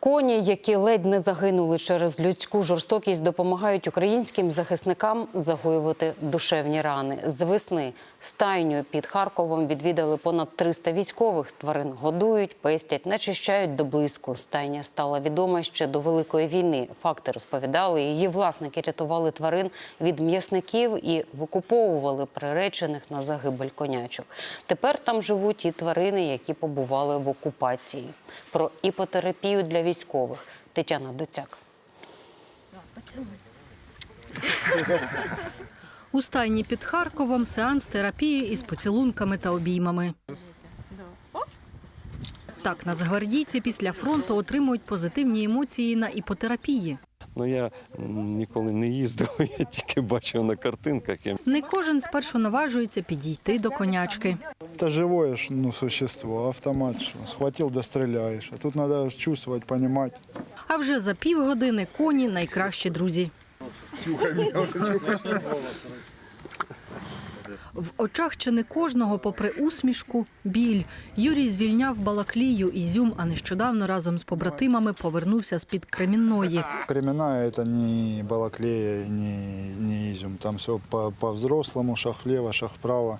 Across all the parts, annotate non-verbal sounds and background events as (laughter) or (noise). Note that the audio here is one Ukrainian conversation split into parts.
Коні, які ледь не загинули через людську жорстокість, допомагають українським захисникам загоювати душевні рани. З весни стайню під Харковом відвідали понад 300 військових. Тварин годують, пестять, начищають до блиску. Стайня стала відома ще до Великої війни. Факти розповідали. Її власники рятували тварин від м'ясників і викуповували приречених на загибель конячок. Тепер там живуть і тварини, які побували в окупації. Про іпотерапію для військових Тетяна Доцяк. У стайні під Харковом сеанс терапії із поцілунками та обіймами. Так, нацгвардійці після фронту отримують позитивні емоції на іпотерапії. Ну я ніколи не їздив, (laughs) я тільки бачив на картинках. Не кожен спершу наважується підійти до конячки. Это живое ну, существо, автомат. Что. Схватил, да стреляешь. А тут надо чувствовать, понимать. А вже за півгодини коні найкращі друзі. В очах чи не кожного, попри усмішку, біль. Юрій звільняв Балаклію Ізюм, а нещодавно разом з побратимами повернувся з-під Кремінної. Кремена это не балаклея, не, не изюм. Там все по- по-взрослому, шаг влево, шаг вправо.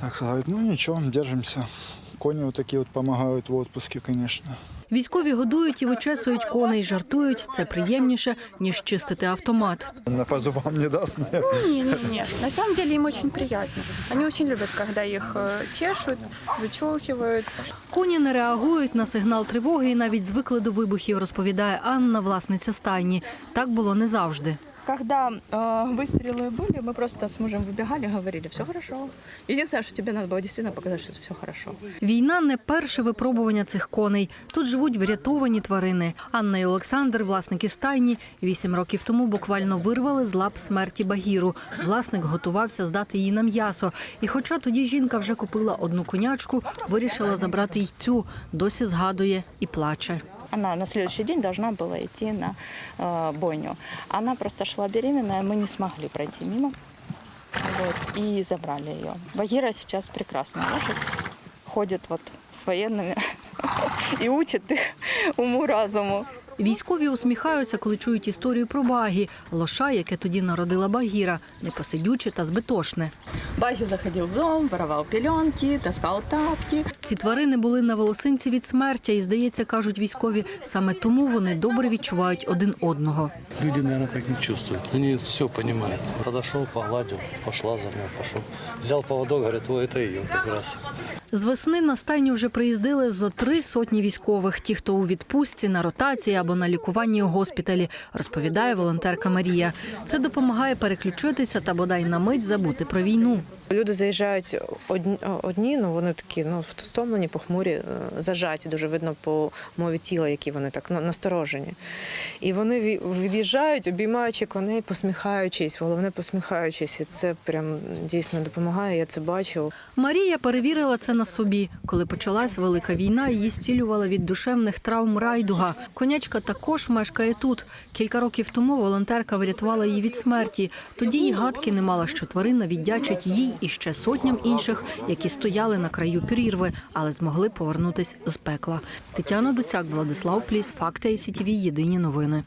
Так сказать, ну ничего, держимся. Кони вот такие вот помогают в отпуске, конечно. Військові годують і вичесують коней, жартують. Це приємніше, ніж чистити автомат. На по зубам не даст, нет. Не, не, не. На самом деле им очень приятно. Они очень любят, когда их э, чешут, вычухивают. Коні не реагують на сигнал тривоги і навіть звикли до вибухів, розповідає Анна, власниця стайні. Так було не завжди Когда э, выстрелы были, мы просто с мужем выбегали, говорили, все хорошо. Единственное, что тебе надо было действительно показать, что все хорошо. Війна не перше випробування цих коней. Тут живуть врятовані тварини. Анна і Олександр, власники стайні, вісім років тому буквально вирвали з лап смерті Багіру. Власник готувався здати її на м'ясо. І хоча тоді жінка вже купила одну конячку, вирішила забрати й цю. Досі згадує і плаче. Она на следующий день должна была идти на э, бойню. Она просто шла беременная, мы не смогли пройти мимо. Вот, и забрали ее. Багира сейчас прекрасная лошадь. Ходит вот с военными (laughs) и учит их уму-разуму. Військові усміхаються, коли чують історію про багі, лоша, яке тоді народила Багіра, непосидюче та збитошне. Баги заходил в дом, воровал пеленки, таскал тапки. Ці тварини були на волосинці від смертя, і здається, кажуть військові, саме тому вони добре відчувають один одного. Люди, наверное, так не чувствуют. Они все понимают. Подошел, погладил, пошла за мной, пошел. Взял поводок, говорит, о, это ее как раз. З весни на стайню вже приїздили зо три сотні військових. Ті, хто у відпустці, на ротації або на лікуванні у госпіталі, розповідає волонтерка Марія. Це допомагає переключитися та бодай на мить забути про війну. Люди заїжджають одні, ну вони такі ну стомлені, похмурі, е, зажаті, дуже видно по мові тіла, які вони так ну, насторожені. І вони ві- від'їжджають, обіймаючи коней, посміхаючись, головне посміхаючись. І це прям дійсно допомагає. Я це бачу. Марія перевірила це на собі. Коли почалась велика війна, її зцілювала від душевних травм райдуга. Конячка також мешкає тут. Кілька років тому волонтерка врятувала її від смерті. Тоді й гадки не мала, що тварина віддячить їй і ще сотням інших, які стояли на краю прірви, але змогли повернутись з пекла. Тетяна Доцяк, Владислав Пліс, Факти СІТВ, Єдині новини.